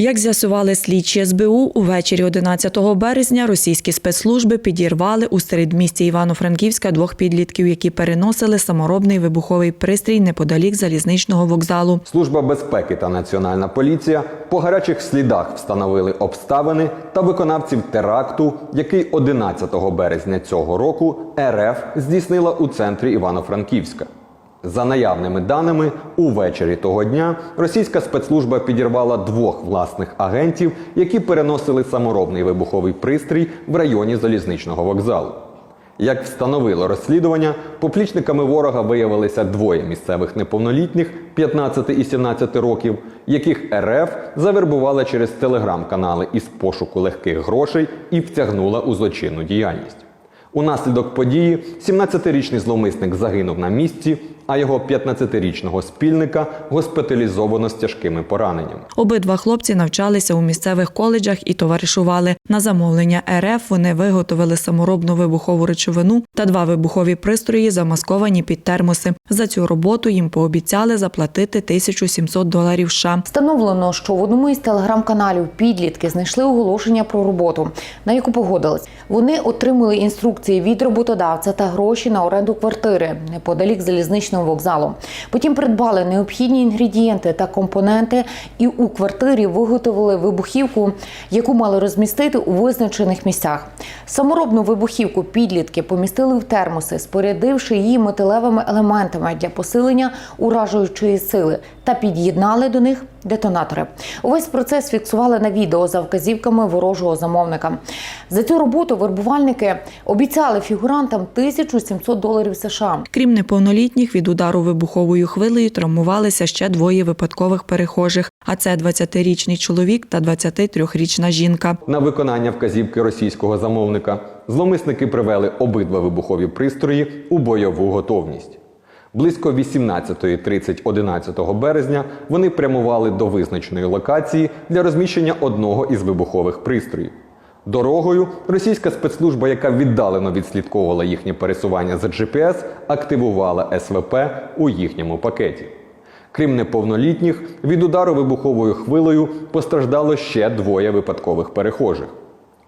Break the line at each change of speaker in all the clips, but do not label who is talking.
Як з'ясували слідчі СБУ, увечері 11 березня російські спецслужби підірвали у середмісті Івано-Франківська двох підлітків, які переносили саморобний вибуховий пристрій неподалік залізничного вокзалу.
Служба безпеки та національна поліція по гарячих слідах встановили обставини та виконавців теракту, який 11 березня цього року РФ здійснила у центрі Івано-Франківська. За наявними даними, увечері того дня російська спецслужба підірвала двох власних агентів, які переносили саморобний вибуховий пристрій в районі залізничного вокзалу. Як встановило розслідування, поплічниками ворога виявилися двоє місцевих неповнолітніх 15 і 17 років, яких РФ завербувала через телеграм-канали із пошуку легких грошей і втягнула у злочинну діяльність. Унаслідок події 17-річний зловмисник загинув на місці, а його 15-річного спільника госпіталізовано з тяжкими пораненнями.
Обидва хлопці навчалися у місцевих коледжах і товаришували. На замовлення РФ вони виготовили саморобну вибухову речовину та два вибухові пристрої, замасковані під термоси. За цю роботу їм пообіцяли заплатити 1700 доларів США.
Встановлено, що в одному із телеграм-каналів підлітки знайшли оголошення про роботу, на яку погодились. Вони отримали інструкції від роботодавця та гроші на оренду квартири неподалік залізничного вокзалу. Потім придбали необхідні інгредієнти та компоненти, і у квартирі виготовили вибухівку, яку мали розмістити у визначених місцях. Саморобну вибухівку підлітки помістили в термоси, спорядивши її металевими елементами для посилення уражуючої сили та під'єднали до них детонатори. Увесь процес фіксували на відео за вказівками ворожого замовника. За цю роботу вербувальники обіцяли фігурантам 1700 доларів США.
Крім неповнолітніх, від удару вибуховою хвилею травмувалися ще двоє випадкових перехожих. А це 20-річний чоловік та 23-річна жінка.
На виконання вказівки російського замовника зловмисники привели обидва вибухові пристрої у бойову готовність. Близько 18.30 11 березня вони прямували до визначеної локації для розміщення одного із вибухових пристроїв. Дорогою російська спецслужба, яка віддалено відслідковувала їхнє пересування за GPS, активувала СВП у їхньому пакеті. Крім неповнолітніх, від удару вибуховою хвилею постраждало ще двоє випадкових перехожих.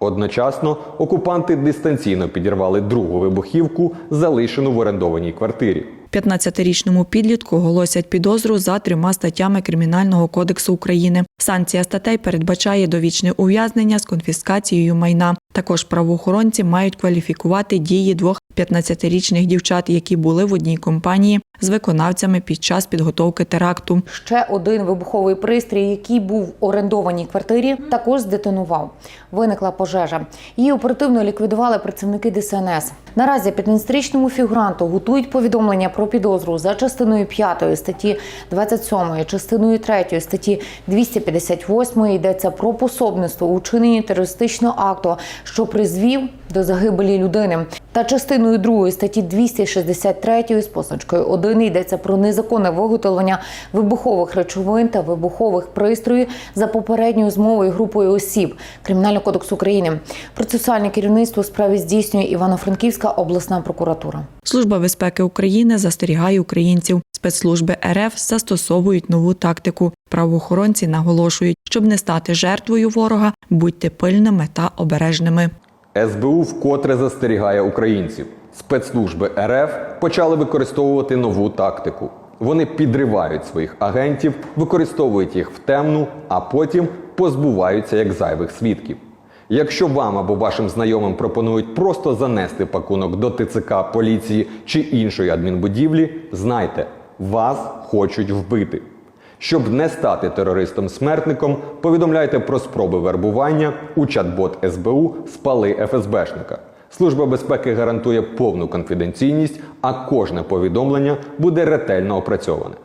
Одночасно окупанти дистанційно підірвали другу вибухівку, залишену в орендованій квартирі.
15-річному підлітку оголосять підозру за трьома статтями Кримінального кодексу України. Санкція статей передбачає довічне ув'язнення з конфіскацією майна. Також правоохоронці мають кваліфікувати дії двох 15-річних дівчат, які були в одній компанії з виконавцями під час підготовки теракту.
Ще один вибуховий пристрій, який був в орендованій квартирі, також здетонував. Виникла пожежа. Її оперативно ліквідували працівники ДСНС. Наразі 15-річному фігуранту готують повідомлення про підозру за частиною 5 статті 27, частиною 3 статті 258 йдеться про пособництво у чиненні терористичного акту, що призвів до загибелі людини. Та частиною 2 статті 263 з позначкою 1 йдеться про незаконне виготовлення вибухових речовин та вибухових пристроїв за попередньою змовою групою осіб Кримінального кодексу України. Процесуальне керівництво у справі здійснює Івано-Франківська обласна прокуратура.
Служба безпеки України застерігає українців. Спецслужби РФ застосовують нову тактику. Правоохоронці наголошують, щоб не стати жертвою ворога, будьте пильними та обережними.
СБУ вкотре застерігає українців. Спецслужби РФ почали використовувати нову тактику. Вони підривають своїх агентів, використовують їх в темну, а потім позбуваються як зайвих свідків. Якщо вам або вашим знайомим пропонують просто занести пакунок до ТЦК, поліції чи іншої адмінбудівлі, знайте, вас хочуть вбити. Щоб не стати терористом-смертником, повідомляйте про спроби вербування у чат-бот СБУ Спали ФСБшника. Служба безпеки гарантує повну конфіденційність, а кожне повідомлення буде ретельно опрацьоване.